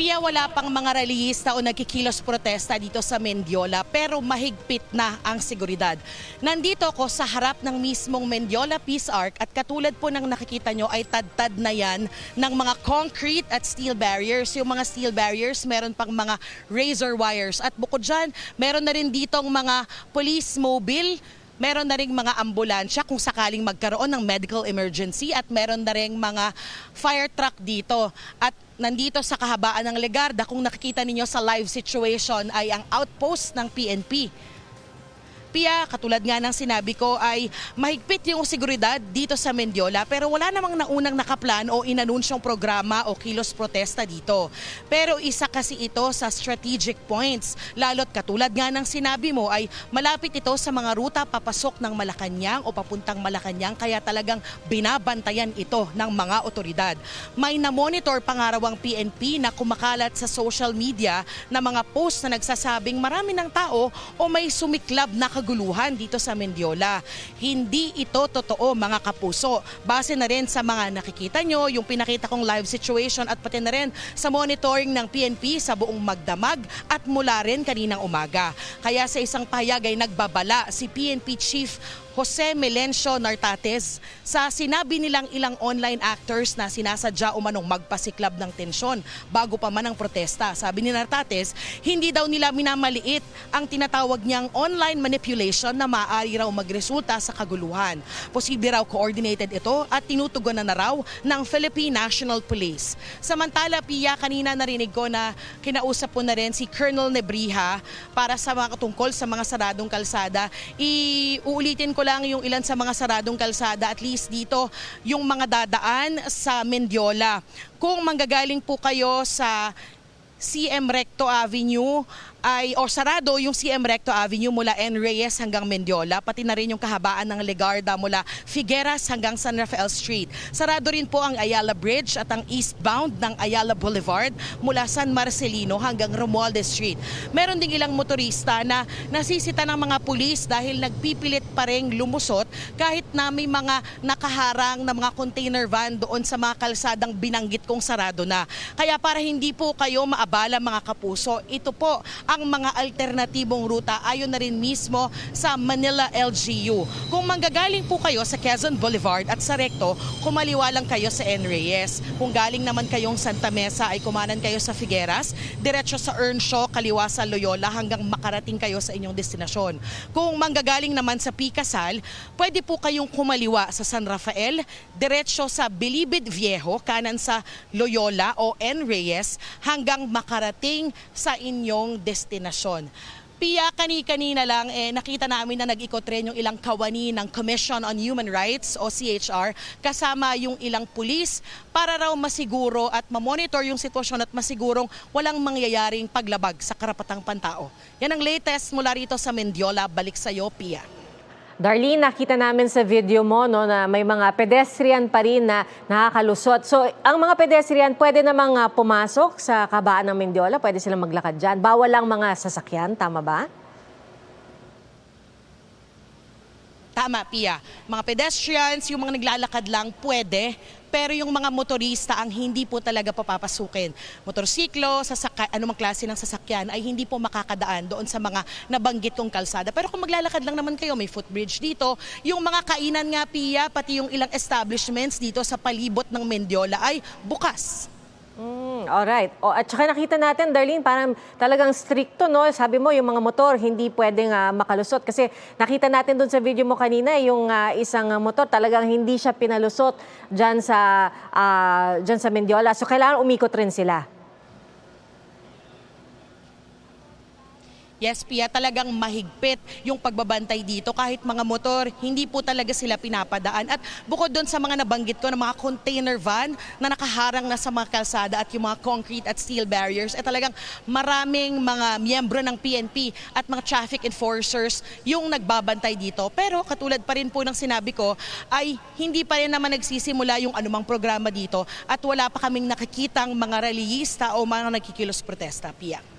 Pia, wala pang mga rallyista o nagkikilos protesta dito sa Mendiola pero mahigpit na ang seguridad. Nandito ako sa harap ng mismong Mendiola Peace Arc at katulad po ng nakikita nyo ay tad-tad na yan ng mga concrete at steel barriers. Yung mga steel barriers, meron pang mga razor wires. At bukod dyan, meron na rin ditong mga police mobile meron na ring mga ambulansya kung sakaling magkaroon ng medical emergency at meron na ring mga fire truck dito. At nandito sa kahabaan ng Legarda, kung nakikita ninyo sa live situation ay ang outpost ng PNP. Pia, katulad nga ng sinabi ko ay mahigpit yung seguridad dito sa Mendiola pero wala namang naunang nakaplan o inanunsyong programa o kilos protesta dito. Pero isa kasi ito sa strategic points. Lalo't katulad nga ng sinabi mo ay malapit ito sa mga ruta papasok ng Malacanang o papuntang Malacanang kaya talagang binabantayan ito ng mga otoridad. May na-monitor pangarawang PNP na kumakalat sa social media na mga post na nagsasabing marami ng tao o may sumiklab na kaguluhan dito sa Mendiola. Hindi ito totoo mga kapuso. Base na rin sa mga nakikita nyo, yung pinakita kong live situation at pati na rin sa monitoring ng PNP sa buong magdamag at mula rin kaninang umaga. Kaya sa isang pahayag ay nagbabala si PNP Chief Jose Melencio Nartates sa sinabi nilang ilang online actors na sinasadya umanong magpasiklab ng tensyon bago pa man ang protesta. Sabi ni Nartates, hindi daw nila minamaliit ang tinatawag niyang online manipulation na maaari raw magresulta sa kaguluhan. Posible raw coordinated ito at tinutugon na raw ng Philippine National Police. Samantala, Pia, kanina narinig ko na kinausap po na rin si Colonel Nebriha para sa mga tungkol sa mga saradong kalsada. Iuulitin ko lang yung ilan sa mga saradong kalsada, at least dito, yung mga dadaan sa Mendiola. Kung manggagaling po kayo sa CM Recto Avenue ay o sarado yung CM Recto Avenue mula N. Reyes hanggang Mendiola pati na rin yung kahabaan ng Legarda mula Figueras hanggang San Rafael Street. Sarado rin po ang Ayala Bridge at ang eastbound ng Ayala Boulevard mula San Marcelino hanggang Romualdez Street. Meron ding ilang motorista na nasisita ng mga pulis dahil nagpipilit pa rin lumusot kahit na may mga nakaharang na mga container van doon sa mga kalsadang binanggit kong sarado na. Kaya para hindi po kayo maabala mga kapuso, ito po ang mga alternatibong ruta ayon na rin mismo sa Manila LGU. Kung manggagaling po kayo sa Quezon Boulevard at sa Recto, kumaliwa lang kayo sa N. Reyes. Kung galing naman kayong Santa Mesa ay kumanan kayo sa Figueras, diretso sa Earnshaw, kaliwa sa Loyola hanggang makarating kayo sa inyong destinasyon. Kung manggagaling naman sa Pikasal, pwede po kayong kumaliwa sa San Rafael, diretso sa Bilibid Viejo, kanan sa Loyola o N. Reyes hanggang makarating sa inyong destinasyon. Pia, kani-kanina lang, eh, nakita namin na nag-ikot rin yung ilang kawani ng Commission on Human Rights o CHR kasama yung ilang pulis para raw masiguro at mamonitor yung sitwasyon at masigurong walang mangyayaring paglabag sa karapatang pantao. Yan ang latest mula rito sa Mendiola. Balik sa iyo, Pia. Darlene, nakita namin sa video mo no, na may mga pedestrian pa rin na nakakalusot. So, ang mga pedestrian pwede namang ah, pumasok sa kabaan ng Mendiola, pwede silang maglakad dyan. Bawal lang mga sasakyan, tama ba? Tama, Pia. Mga pedestrians, yung mga naglalakad lang, pwede. Pero yung mga motorista ang hindi po talaga papapasukin. Motorsiklo, sasaka, anumang klase ng sasakyan ay hindi po makakadaan doon sa mga nabanggit kong kalsada. Pero kung maglalakad lang naman kayo, may footbridge dito. Yung mga kainan nga, Pia, pati yung ilang establishments dito sa palibot ng Mendiola ay bukas. Mm, alright. O, at saka nakita natin, Darlene, parang talagang stricto, no? Sabi mo, yung mga motor, hindi pwedeng ah, makalusot. Kasi nakita natin doon sa video mo kanina, yung ah, isang ah, motor, talagang hindi siya pinalusot dyan sa, ah, dyan sa Mendiola. So, kailangan umikot rin sila. Yes, Pia, talagang mahigpit yung pagbabantay dito. Kahit mga motor, hindi po talaga sila pinapadaan. At bukod doon sa mga nabanggit ko na mga container van na nakaharang na sa mga kalsada at yung mga concrete at steel barriers, eh talagang maraming mga miyembro ng PNP at mga traffic enforcers yung nagbabantay dito. Pero katulad pa rin po ng sinabi ko, ay hindi pa rin naman nagsisimula yung anumang programa dito at wala pa kaming nakikitang mga rallyista o mga nagkikilos protesta, Pia.